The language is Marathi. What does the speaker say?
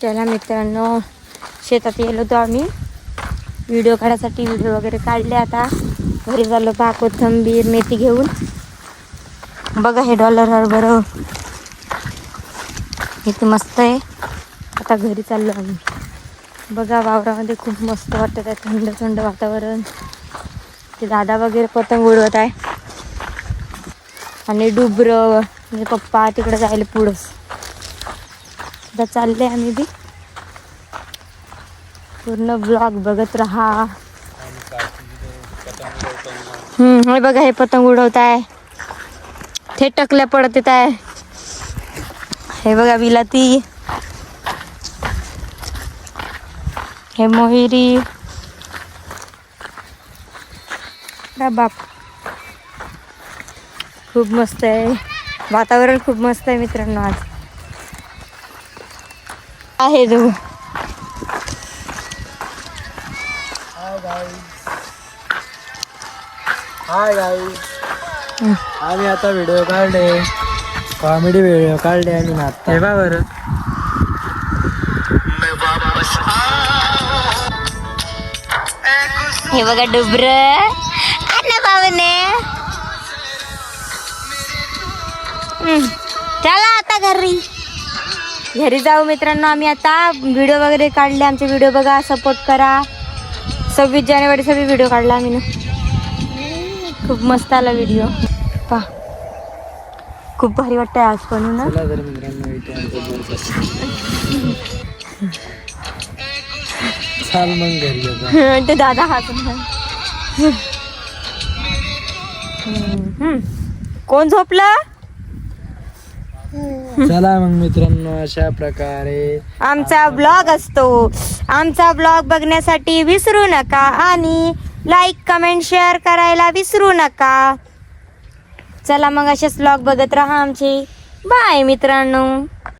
त्याला मित्रांनो शेतात गेलो होतो आम्ही. व्हिडिओ काढायसाठी व्हिडिओ वगैरे काढले आता. घरी झालो पहा कोथंबीर मेथी घेऊन. बघा हे डॉलर हरभरं. इथे मस्त आहे. आता घरी चाललो आम्ही. बघा वावरामध्ये खूप मस्त वाटत आहे थंड थंड वातावरण. ते दादा वगैरे पतंग उडवत आहे. आणि डुबरं. म्हणजे पप्पा तिकडे जायला पुढंच आता चालले आम्ही बी. पूर्ण ब्लॉग बघत राहा. हम्म हे बघा हे पतंग उडवत आहे ते टकल्या पडत येत आहे हे बघा विलाती. हे मोहिरी. बाप. खूप मस्त आहे. वातावरण खूप मस्त आहे मित्रांनो आज. आहे तू. Hi guys. आम्ही आता व्हिडिओ काढले. कॉमेडी व्हिडिओ काढले आम्ही ना आता हे बरं. हे बघा डुबर. ना बाबाने हम्म. चला आता घरी. घरी जाऊ मित्रांनो आम्ही आता व्हिडिओ वगैरे काढले. आमचे व्हिडिओ बघा सपोर्ट करा. सव्वीस जानेवारी सगळी व्हिडिओ काढला आम्ही ना. खूप मस्त आला व्हिडिओ पा खूप भारी वाटतंय आज पण ना? घरी आता. ते दादा हात कोण झोपलं? चला मग मित्रांनो अशा प्रकारे. आमचा ब्लॉग असतो. आमचा ब्लॉग बघण्यासाठी विसरू नका आणि लाईक कमेंट शेअर करायला विसरू नका. चला मग असेच ब्लॉग बघत राहा आमचे. बाय मित्रांनो.